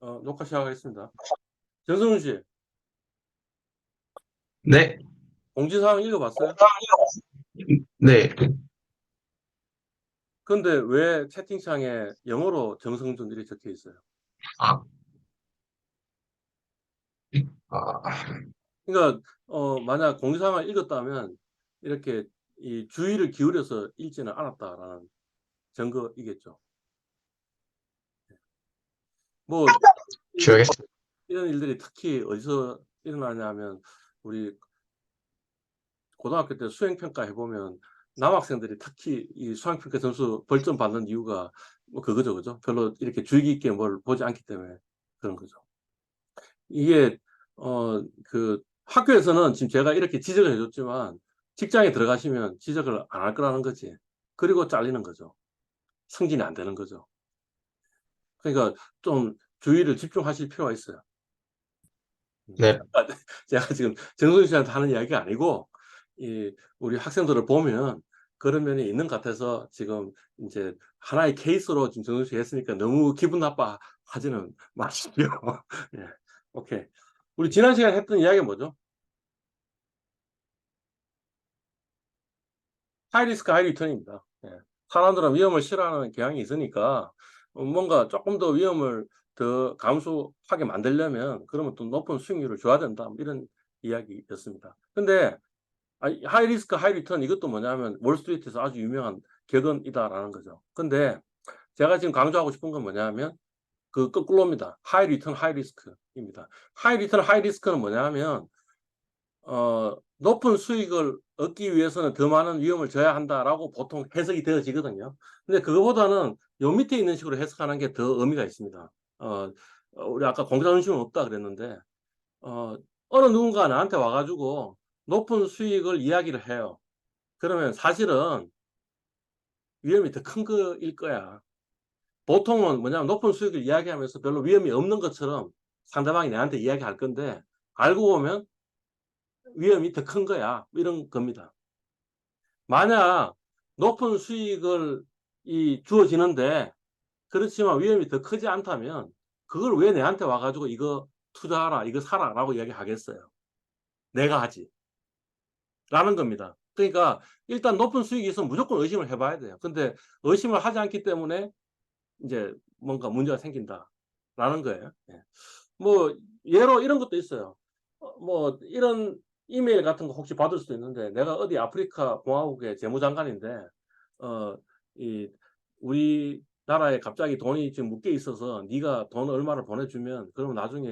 어, 녹화 시작하겠습니다. 정성훈 씨, 네, 공지사항 읽어봤어요? 네. 근데 왜 채팅창에 영어로 정성준 이렇게 적혀 있어요? 아, 아, 그러니까 어, 만약 공지사항을 읽었다면 이렇게 이 주의를 기울여서 읽지는 않았다라는 증거이겠죠. 뭐 주의하겠습니다. 이런 일들이 특히 어디서 일어나냐면 우리 고등학교 때 수행평가 해보면 남학생들이 특히 이 수행평가 점수 벌점 받는 이유가 뭐 그거죠, 그죠? 별로 이렇게 주의 깊게 뭘 보지 않기 때문에 그런 거죠. 이게 어 그 학교에서는 지금 제가 이렇게 지적을 해줬지만 직장에 들어가시면 지적을 안 할 거라는 거지. 그리고 잘리는 거죠. 승진이 안 되는 거죠. 그러니까 좀 주의를 집중하실 필요가 있어요. 네. 제가 지금 정선 씨한테 하는 이야기가 아니고 이 우리 학생들을 보면 그런 면이 있는 것 같아서 지금 이제 하나의 케이스로 지금 정선 씨 했으니까 너무 기분 나빠 하지는 마시고요. 예. 오케이. 우리 지난 시간에 했던 이야기가 뭐죠? 하이리스크 하이리턴입니다. 예. 사람들은 위험을 싫어하는 경향이 있으니까 어, 뭔가 조금 더 위험을 더 감수하게 만들려면 그러면 또 높은 수익률을 줘야 된다 뭐 이런 이야기였습니다. 근데 하이 리스크 하이 리턴 이것도 뭐냐면 월스트리트에서 아주 유명한 격언이다라는 거죠. 근데 제가 지금 강조하고 싶은 건 뭐냐면 그 거꾸로입니다. 하이 리턴 하이 리스크입니다. 하이 리턴 하이 리스크는 뭐냐면 어, 높은 수익을 얻기 위해서는 더 많은 위험을 져야 한다라고 보통 해석이 되어지거든요. 근데 그거보다는 요 밑에 있는 식으로 해석하는 게 더 의미가 있습니다. 어, 우리 아까 공자운심은 없다 그랬는데 어, 어느 누군가 나한테 와가지고 높은 수익을 이야기를 해요. 그러면 사실은 위험이 더 큰 거일 거야. 보통은 뭐냐면 높은 수익을 이야기하면서 별로 위험이 없는 것처럼 상대방이 내한테 이야기할 건데 알고 보면 위험이 더 큰 거야. 이런 겁니다. 만약 높은 수익을 이 주어지는데 그렇지만 위험이 더 크지 않다면 그걸 왜 내한테 와가지고 이거 투자하라, 이거 사라 라고 이야기하겠어요. 내가 하지. 라는 겁니다. 그러니까 일단 높은 수익이 있으면 무조건 의심을 해봐야 돼요. 근데 의심을 하지 않기 때문에 이제 뭔가 문제가 생긴다 라는 거예요. 예. 뭐 예로 이런 것도 있어요. 어, 뭐 이런 이메일 같은 거 혹시 받을 수도 있는데 내가 어디 아프리카 공화국의 재무장관인데 어 이 우리 나라에 갑자기 돈이 지금 묶여 있어서 네가 돈 얼마를 보내주면 그러면 나중에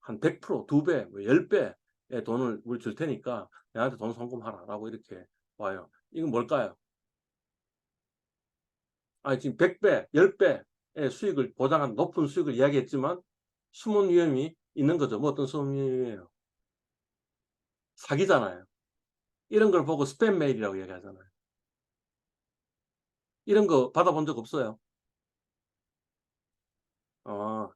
한 100%, 2배, 뭐 10배의 돈을 우리 줄 테니까 내한테 돈 송금하라 라고 이렇게 와요. 이건 뭘까요? 아니 지금 100배, 10배의 수익을 보장한 높은 수익을 이야기했지만 숨은 위험이 있는 거죠. 뭐 어떤 숨은 위험이에요? 사기잖아요. 이런 걸 보고 스팸 메일이라고 이야기하잖아요. 이런 거 받아본 적 없어요. 어,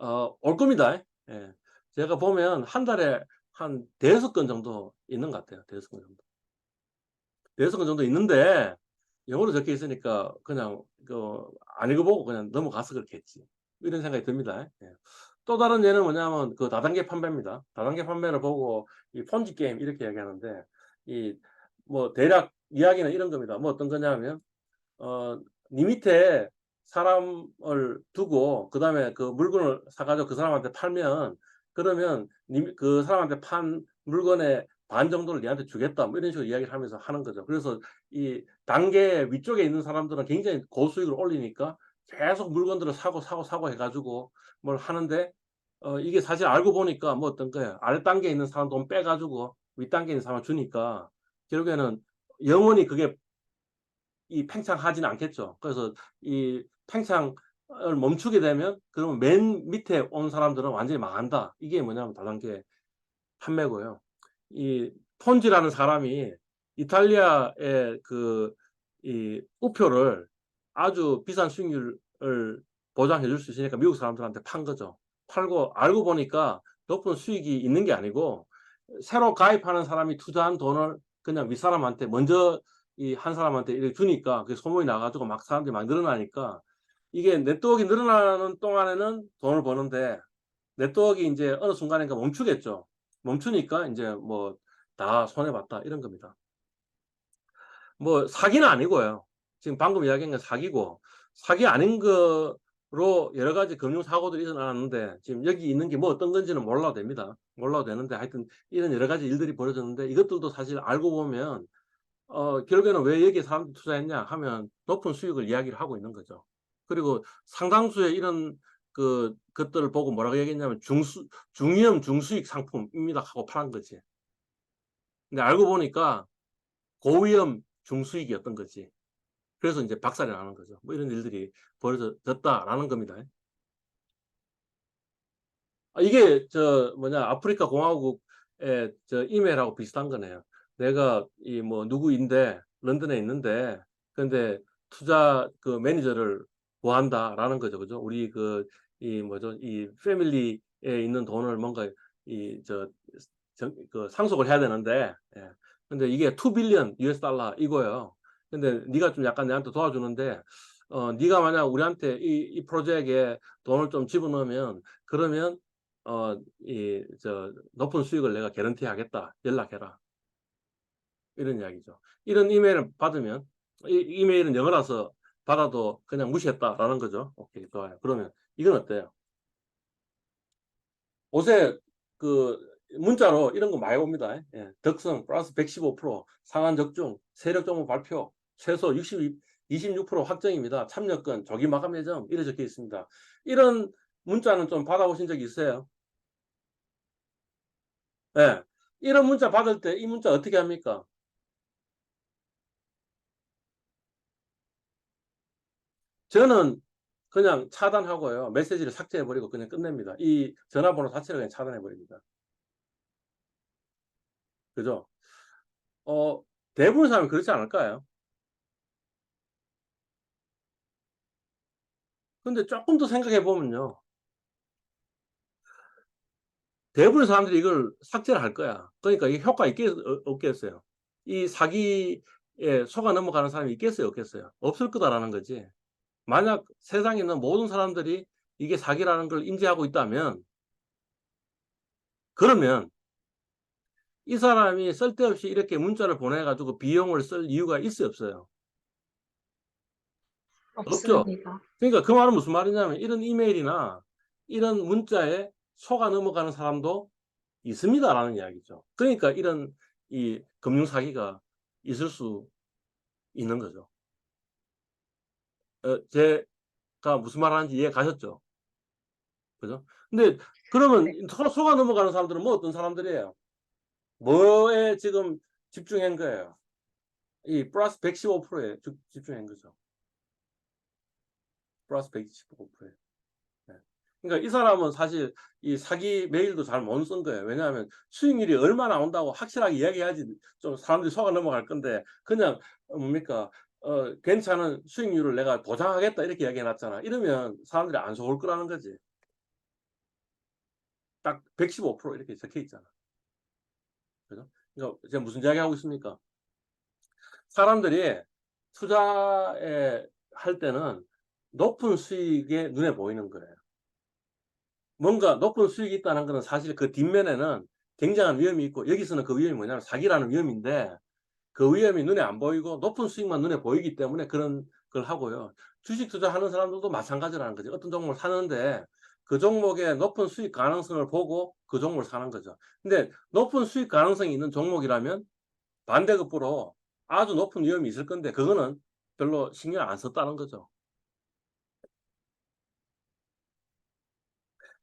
어, 올 겁니다. 예. 제가 보면 한 달에 한 대여섯 건 정도 있는 것 같아요. 대여섯 건 정도. 대여섯 건 정도 있는데 영어로 적혀 있으니까 그냥 그 안 읽어보고 그냥 넘어가서 그렇게 했지. 이런 생각이 듭니다. 예. 또 다른 예는 뭐냐면 그 다단계 판매입니다. 다단계 판매를 보고 이 폰지 게임 이렇게 얘기하는데 이 뭐 대략 이야기는 이런 겁니다. 뭐 어떤 거냐면 어, 니 밑에 사람을 두고 그 다음에 그 물건을 사가지고 그 사람한테 팔면 그러면 니, 그 사람한테 판 물건의 반 정도를 니한테 주겠다 뭐 이런 식으로 이야기를 하면서 하는 거죠. 그래서 이 단계 위쪽에 있는 사람들은 굉장히 고수익을 올리니까 계속 물건들을 사고 사고 사고 해가지고 뭘 하는데 어 이게 사실 알고 보니까 뭐 어떤 거야 아래 단계에 있는 사람 돈 빼가지고 윗 단계에 있는 사람 주니까 결국에는 영원히 그게 이 팽창하지는 않겠죠. 그래서 이 팽창을 멈추게 되면 그러면 맨 밑에 온 사람들은 완전히 망한다. 이게 뭐냐면 다단계 판매고요. 이 폰지라는 사람이 이탈리아의 그 이 우표를 아주 비싼 수익률을 보장해 줄 수 있으니까 미국 사람들한테 판 거죠. 팔고 알고 보니까 높은 수익이 있는 게 아니고 새로 가입하는 사람이 투자한 돈을 그냥 윗사람한테 먼저 이 한 사람한테 이렇게 주니까 그 소문이 나가지고 막 사람들이 막 늘어나니까 이게 네트워크가 늘어나는 동안에는 돈을 버는데 네트워크가 이제 어느 순간인가 멈추겠죠. 멈추니까 이제 뭐 다 손해봤다 이런 겁니다. 뭐 사기는 아니고요. 지금 방금 이야기한 건 사기고 사기 아닌 거로 여러 가지 금융 사고들이 일어나는데 지금 여기 있는 게 뭐 어떤 건지는 몰라도 됩니다. 몰라도 되는데 하여튼 이런 여러 가지 일들이 벌어졌는데 이것들도 사실 알고 보면 어 결국에는 왜 여기에 사람들이 투자했냐 하면 높은 수익을 이야기를 하고 있는 거죠. 그리고 상당수의 이런 그 것들을 보고 뭐라고 얘기했냐면 중수 중위험 중수익 상품입니다 하고 팔은 거지. 근데 알고 보니까 고위험 중수익이었던 거지. 그래서 이제 박살이 나는 거죠. 뭐 이런 일들이 벌어졌다라는 겁니다. 아, 이게 저 뭐냐 아프리카 공화국의 저 이메일하고 비슷한 거네요. 내가 이 뭐 누구인데 런던에 있는데 근데 투자 그 매니저를 구한다라는 거죠, 그죠? 우리 그 이 뭐죠 이 패밀리에 있는 돈을 뭔가 이 저 그 상속을 해야 되는데 예. 근데 이게 2 빌리언 US 달러 이거예요. 근데 네가 좀 약간 내한테 도와주는데 어 네가 만약 우리한테 이, 이 프로젝트에 돈을 좀 집어넣으면 그러면 어 이 저 높은 수익을 내가 개런티 하겠다. 연락해라. 이런 이야기죠. 이런 이메일을 받으면 이 이메일은 영어라서 받아도 그냥 무시했다라는 거죠. 오케이 좋아요. 그러면 이건 어때요? 요새 그 문자로 이런 거 많이 옵니다. 예. 덕성 플러스 115% 상한 적중 세력 정보 발표 최소 60, 26% 확정입니다. 참여권 조기 마감 예정 이래 적혀 있습니다. 이런 문자는 좀 받아보신 적 있어요? 예. 이런 문자 받을 때 이 문자 어떻게 합니까? 저는 그냥 차단하고요. 메시지를 삭제해버리고 그냥 끝냅니다. 이 전화번호 자체를 그냥 차단해버립니다. 그죠? 어, 대부분 사람이 그렇지 않을까요? 근데 조금 더 생각해 보면요. 대부분 사람들이 이걸 삭제를 할 거야. 그러니까 이게 효과 있겠, 어, 없겠어요? 이 사기에 속아 넘어가는 사람이 있겠어요? 없겠어요? 없을 거다라는 거지. 만약 세상에 있는 모든 사람들이 이게 사기라는 걸 인지하고 있다면, 그러면 이 사람이 쓸데없이 이렇게 문자를 보내가지고 비용을 쓸 이유가 있어요, 없어요? 없죠? 그러니까 그 말은 무슨 말이냐면 이런 이메일이나 이런 문자에 속아 넘어가는 사람도 있습니다라는 이야기죠. 그러니까 이런 이 금융 사기가 있을 수 있는 거죠. 어, 제가 무슨 말 하는지 이해 가셨죠? 그죠? 근데 그러면 속- 속아 넘어가는 사람들은 뭐 어떤 사람들이에요? 뭐에 지금 집중한 거예요? 이 플러스 115%에 집중한 거죠. 플러스 125%에. 네. 그러니까 이 사람은 사실 이 사기 메일도 잘 못 쓴 거예요. 왜냐하면 수익률이 얼마 나 온다고 확실하게 이야기해야지 좀 사람들이 속아 넘어갈 건데 그냥 어, 뭡니까 어, 괜찮은 수익률을 내가 보장하겠다 이렇게 이야기해 놨잖아. 이러면 사람들이 안 속을 거라는 거지. 딱 115% 이렇게 적혀 있잖아. 그죠? 그러니까 제가 무슨 이야기 하고 있습니까? 사람들이 투자에 할 때는 높은 수익이 눈에 보이는 거예요. 뭔가 높은 수익이 있다는 것은 사실 그 뒷면에는 굉장한 위험이 있고 여기서는 그 위험이 뭐냐면 사기라는 위험인데 그 위험이 눈에 안 보이고 높은 수익만 눈에 보이기 때문에 그런 걸 하고요. 주식 투자하는 사람들도 마찬가지라는 거죠. 어떤 종목을 사는데 그 종목의 높은 수익 가능성을 보고 그 종목을 사는 거죠. 근데 높은 수익 가능성이 있는 종목이라면 반대급부로 아주 높은 위험이 있을 건데 그거는 별로 신경 안 썼다는 거죠.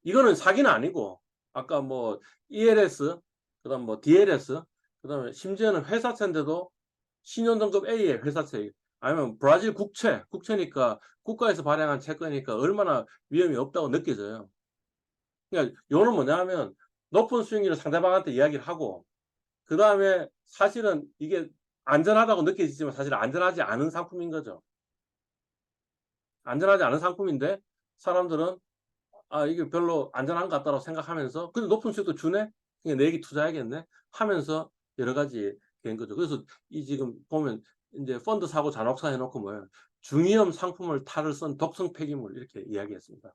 이거는 사기는 아니고 아까 뭐 ELS 그다음 뭐 DLS 그 다음에 심지어는 회사채인데도 신용등급 A의 회사채 아니면 브라질 국채 국채니까 국가에서 발행한 채권이니까 얼마나 위험이 없다고 느껴져요. 그러니까 요는 뭐냐면 높은 수익률을 상대방한테 이야기를 하고 그 다음에 사실은 이게 안전하다고 느껴지지만 사실 안전하지 않은 상품인 거죠. 안전하지 않은 상품인데 사람들은 아 이게 별로 안전한 것 같다고 생각하면서 근데 높은 수익도 주네? 그냥 내기 투자해야겠네? 하면서 여러 가지 된 거죠. 그래서 이 지금 보면 이제 펀드 사고 잔혹사 해놓고 뭐예요? 중위험 상품을 탈을 쓴 독성 폐기물 이렇게 이야기했습니다.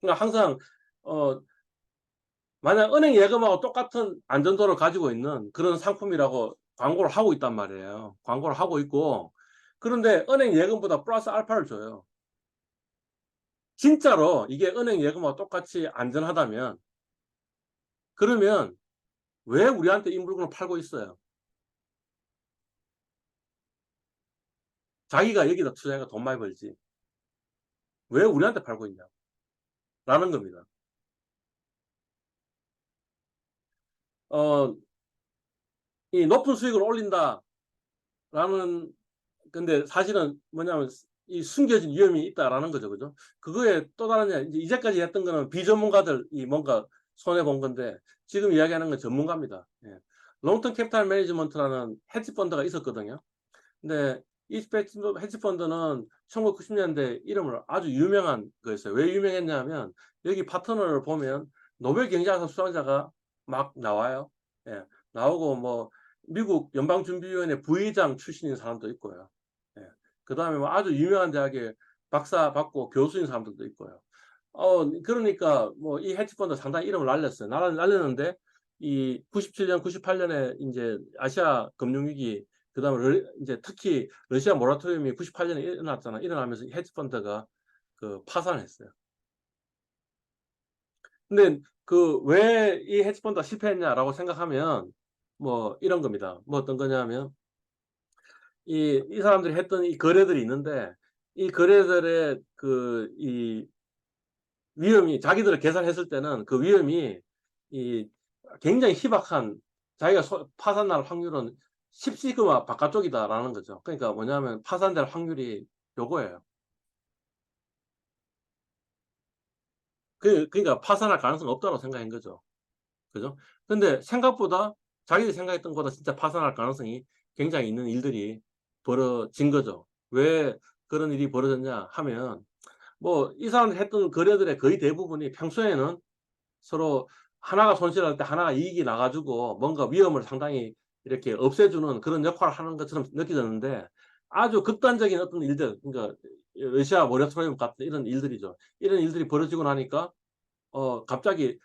그러니까 항상 어 만약 은행 예금하고 똑같은 안전도를 가지고 있는 그런 상품이라고 광고를 하고 있단 말이에요. 광고를 하고 있고 그런데 은행 예금보다 플러스 알파를 줘요. 진짜로 이게 은행 예금하고 똑같이 안전하다면 그러면 왜 우리한테 이 물건을 팔고 있어요? 자기가 여기다 투자해가 돈 많이 벌지. 왜 우리한테 팔고 있냐? 라는 겁니다. 어, 이 높은 수익을 올린다. 라는, 근데 사실은 뭐냐면 이 숨겨진 위험이 있다라는 거죠. 그죠? 그거에 또 다른, 이제 이제까지 했던 거는 비전문가들 이 뭔가 손해 본 건데 지금 이야기하는 건 전문가입니다. 예. 롱턴 캐피탈 매니지먼트라는 헤지 펀드가 있었거든요. 근데 이 헤지 펀드는 1990년대 이름을 아주 유명한 거였어요. 왜 유명했냐면 여기 파트너를 보면 노벨 경제학상 수상자가 막 나와요. 예. 나오고 뭐 미국 연방준비위원회 부의장 출신인 사람도 있고요. 예. 그 다음에 뭐 아주 유명한 대학에 박사 받고 교수인 사람들도 있고요. 어, 그러니까 뭐 이 헤지펀드 상당히 이름을 날렸어요. 날, 날렸는데 이 97년, 98년에 이제 아시아 금융위기 그 다음에 이제 특히 러시아 모라토리움이 98년에 일어났잖아. 일어나면서 헤지펀드가 그 파산했어요. 근데 그 왜 이 헤지펀드가 실패했냐라고 생각하면 뭐 이런 겁니다. 뭐 어떤 거냐면 이, 이 사람들이 했던 이 거래들이 있는데 이 거래들의 그 이 위험이 자기들을 계산했을 때는 그 위험이 이 굉장히 희박한 자기가 소, 파산날 확률은 10시그마 바깥쪽이다라는 거죠. 그러니까 뭐냐면 파산될 확률이 요거예요. 그, 그러니까 파산할 가능성 없다고 생각한 거죠. 그죠? 근데 생각보다 자기들이 생각했던 것보다 진짜 파산할 가능성이 굉장히 있는 일들이 벌어진 거죠. 왜 그런 일이 벌어졌냐 하면 뭐 이 사람들이 했던 거래들의 거의 대부분이 평소에는 서로 하나가 손실할 때 하나가 이익이 나가지고 뭔가 위험을 상당히 이렇게 없애주는 그런 역할을 하는 것처럼 느껴졌는데 아주 극단적인 어떤 일들, 그러니까 러시아 모라토리움 같은 이런 일들이죠. 이런 일들이 벌어지고 나니까 어 갑자기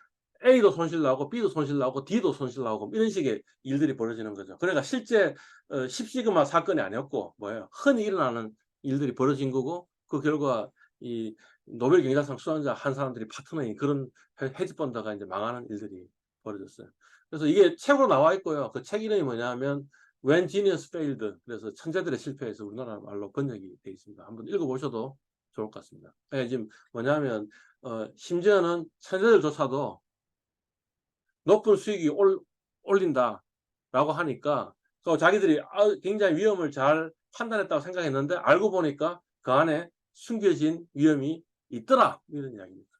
A도 손실 나고 B도 손실 나고 D도 손실 나고 이런 식의 일들이 벌어지는 거죠. 그러니까 실제 어, 10시그마 사건이 아니었고 뭐예요? 흔히 일어나는 일들이 벌어진 거고 그 결과 이 노벨 경제상 수상자 한 사람들이 파트너인 그런 헤지펀드가 이제 망하는 일들이 벌어졌어요. 그래서 이게 책으로 나와 있고요. 그 책 이름이 뭐냐면 When Genius Failed. 그래서 천재들의 실패에서 우리나라 말로 번역이 되어 있습니다. 한번 읽어보셔도 좋을 것 같습니다. 네, 지금 뭐냐면 어, 심지어는 천재들조차도 높은 수익이 올, 올린다라고 하니까 그 자기들이 아, 굉장히 위험을 잘 판단했다고 생각했는데 알고 보니까 그 안에 숨겨진 위험이 있더라 이런 이야기입니다.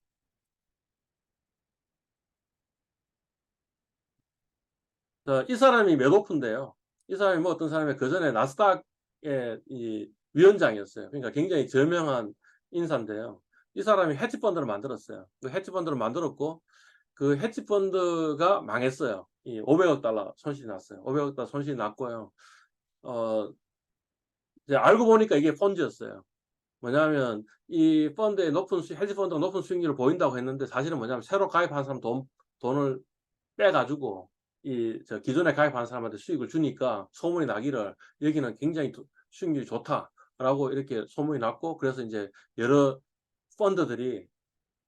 자, 이 사람이 메도프인데요. 이 사람이 뭐 어떤 사람이 그 전에 나스닥의 이 위원장이었어요. 그러니까 굉장히 저명한 인사인데요. 이 사람이 헤지펀드를 만들었어요. 그 헤지펀드를 만들었고 그 헤지펀드가 망했어요. 이 500억 달러 손실이 났어요. 500억 달러 손실이 났고요. 어, 이제 알고 보니까 이게 펀드였어요. 뭐냐면 이 펀드의 높은 수, 헤지 펀드가 높은 수익률을 보인다고 했는데 사실은 뭐냐면 새로 가입한 사람 돈, 돈을 빼가지고 이 저 기존에 가입한 사람한테 수익을 주니까 소문이 나기를 여기는 굉장히 수익률이 좋다라고 이렇게 소문이 났고 그래서 이제 여러 펀드들이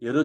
여러